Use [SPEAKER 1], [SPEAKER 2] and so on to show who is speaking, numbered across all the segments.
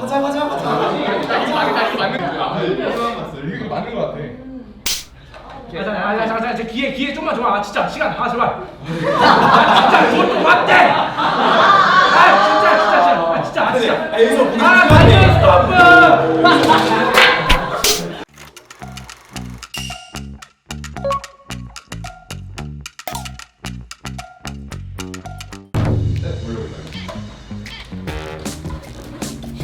[SPEAKER 1] 가자 가자 가자.
[SPEAKER 2] 이거 맞는 거 같아.
[SPEAKER 3] 야, 자, 야, 자, 자, 자, 기회, 기회 좀만 줘. 아, 진짜 시간. 아, 제발. 아, 진짜 이것도 맞대. 아, 진짜, 진짜, 진짜, 아, 진짜, 아, 진짜.
[SPEAKER 1] 아, 여기서
[SPEAKER 3] 아. 스톱.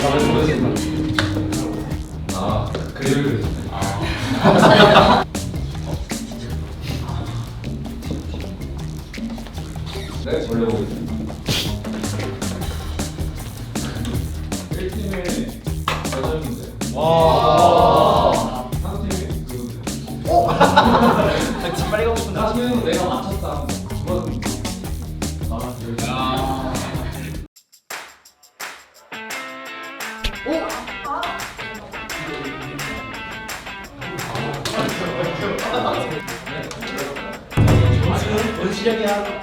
[SPEAKER 2] 다 써주세요. 아, 그래요, 그래요. 네, 와. 한 팀에 그건데.
[SPEAKER 1] 집 빨리 가고 싶은데.
[SPEAKER 2] 하시면 내가 맞췄다. 그건 아,
[SPEAKER 1] 뭔 시작이야?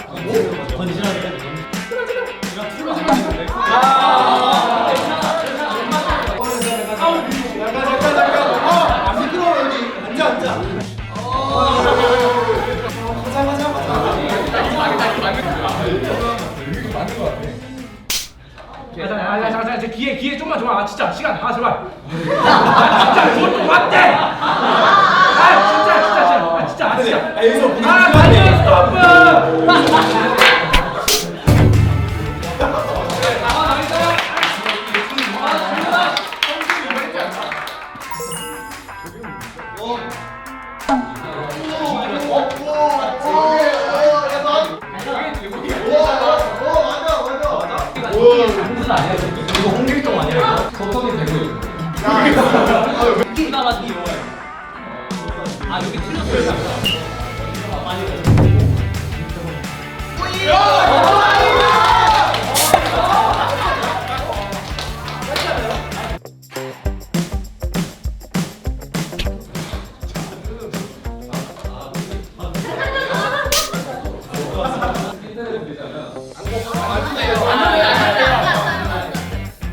[SPEAKER 3] 야, 자, 야, 야, 자, 자, 자, 기회, 기회 좀만 줘. 아, 진짜 시간. 아, 제발. 아, 진짜 이것도 맞대. 아, 진짜, 진짜, 진짜, 아, 진짜, 아, 진짜.
[SPEAKER 1] 아, 여기서
[SPEAKER 3] 아,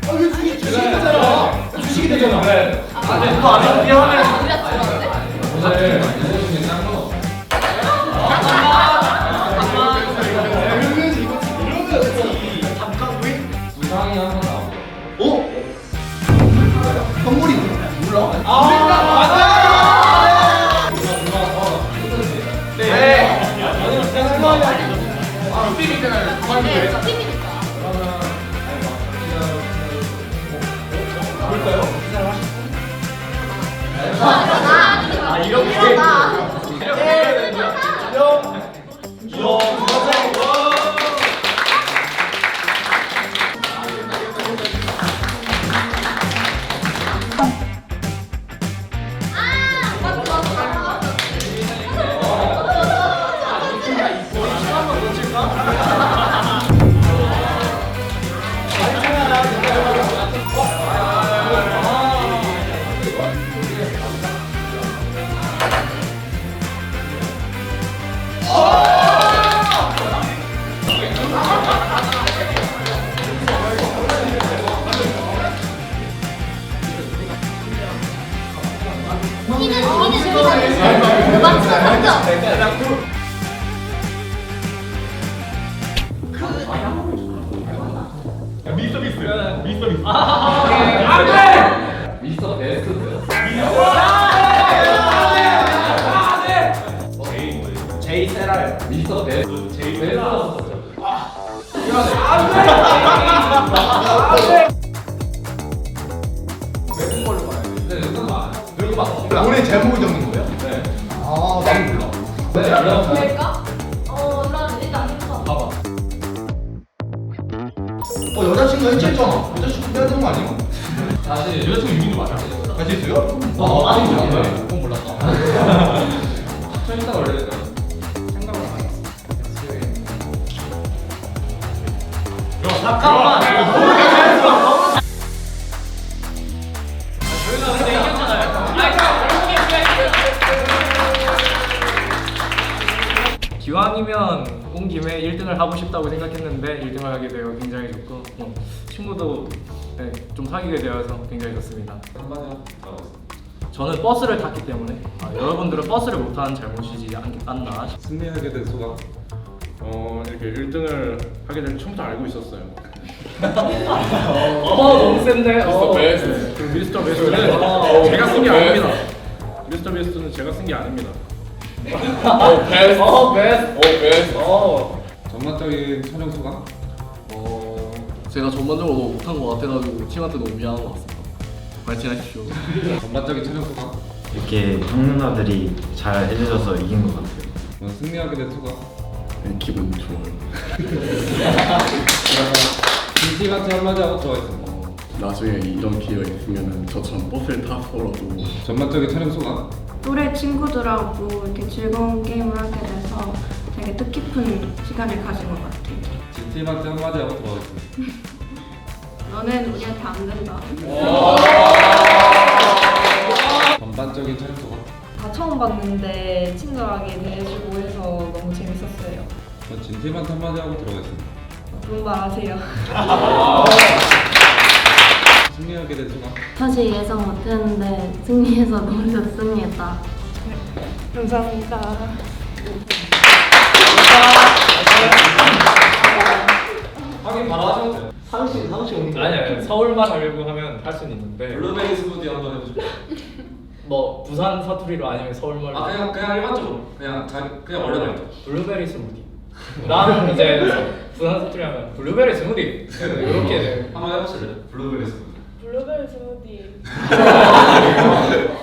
[SPEAKER 1] 아왜 주식 주식이 되잖아. 주식이 되잖아.
[SPEAKER 2] 네.
[SPEAKER 1] 아, 네. 그거 안 해도 미안해.
[SPEAKER 2] 오늘 알려준 아 야, 미스터 비스. 미스터
[SPEAKER 1] 비스. 미스터 베스트인데요?
[SPEAKER 4] 제이 세라요.
[SPEAKER 2] 미스터
[SPEAKER 3] 베스트. 제이 세라. 외국
[SPEAKER 2] 많아요. 외국
[SPEAKER 3] 우리
[SPEAKER 1] 제목을 적는 거예요?
[SPEAKER 2] 네.
[SPEAKER 1] 아, 나는 몰라.
[SPEAKER 2] 네, 그럼
[SPEAKER 4] 될까? 어
[SPEAKER 1] 여자친구 해체했잖아 여자친구 해야 되는 거 아니야?
[SPEAKER 2] 사실 여자친구 유민도 맞아.
[SPEAKER 1] 같이 있어요?
[SPEAKER 2] 어, 아니,
[SPEAKER 1] 네.
[SPEAKER 2] 네. 그건 몰랐어. 좀 이따 원래
[SPEAKER 3] 생각을 안 했어.
[SPEAKER 5] 잠깐만.
[SPEAKER 6] 기왕이면 온 김에 1등을 하고 싶다고 생각했는데 1등을 하게 되어 굉장히 좋고 뭐 친구도 네, 좀 사귀게 되어서 굉장히 좋습니다.
[SPEAKER 2] 한마디
[SPEAKER 6] 저는 버스를 탔기 때문에 아, 여러분들은 버스를 못 타는 잘못이지 않, 않나 싶-
[SPEAKER 2] 승리하게 된 소감.
[SPEAKER 7] 어 이렇게 1등을 하게 될 처음부터 알고 있었어요.
[SPEAKER 6] 어 너무 센데 어.
[SPEAKER 7] 그 미스터 베스트는 제가 쓴 게 아닙니다. 미스터 베스트는 제가 쓴 게 아닙니다.
[SPEAKER 6] 어 베스트 어 베스트 어
[SPEAKER 2] 전반적인 촬영 소감.
[SPEAKER 8] 어, 제가 전반적으로 너무 못한 것 같아가지고 팀한테 너무 미안한 것 같습니다. 파이팅하십시오.
[SPEAKER 2] 전반적인 촬영 소감.
[SPEAKER 9] 이렇게 형 누나들이 잘 해주셔서 이긴 것 같아요.
[SPEAKER 2] 어, 승리하게 된 소감.
[SPEAKER 8] 네, 기분 좋아요.
[SPEAKER 2] 김치 같이 한마디 하고 들어가겠습니다.
[SPEAKER 8] 어, 나중에 이런 기회가 있으면 저처럼 버스를 타서라도
[SPEAKER 2] 전반적인 촬영 소감.
[SPEAKER 10] 또래 친구들하고 이렇게 즐거운 게임을 하게 돼서 되게 뜻깊은 시간을 가진 것 같아요.
[SPEAKER 2] 진팀한테 한마디 하고 들어가겠습니다.
[SPEAKER 10] 너는 우리한테 안 된다.
[SPEAKER 2] 전반적인 소감.
[SPEAKER 10] 다 처음 봤는데 친절하게 대해주고 해서 너무 재밌었어요.
[SPEAKER 2] 전 진팀한테 한마디 하고 들어가겠습니다.
[SPEAKER 10] 좋은 말 하세요.
[SPEAKER 2] 승리하게 된 소감.
[SPEAKER 4] 사실 예상 못했는데 승리해서 너무 좋습니다.
[SPEAKER 10] 감사합니다.
[SPEAKER 2] 확인 바로 하셔도 돼요.
[SPEAKER 1] 상식 상식 오는
[SPEAKER 6] 아니 아니 서울만 하려고 하면 할 수는 있는데
[SPEAKER 2] 블루베리 스무디 한번 해주세요.
[SPEAKER 6] 뭐 부산 사투리로 아니면 서울말로
[SPEAKER 2] 아 그냥 그냥 일반적으로 그냥 자 그냥 원래 말투.
[SPEAKER 6] 블루베리 스무디 나는 이제 부산 사투리 하면 블루베리 스무디 이렇게
[SPEAKER 2] 한번 해보실래요? 블루베리 스무디.
[SPEAKER 10] ハハハハ!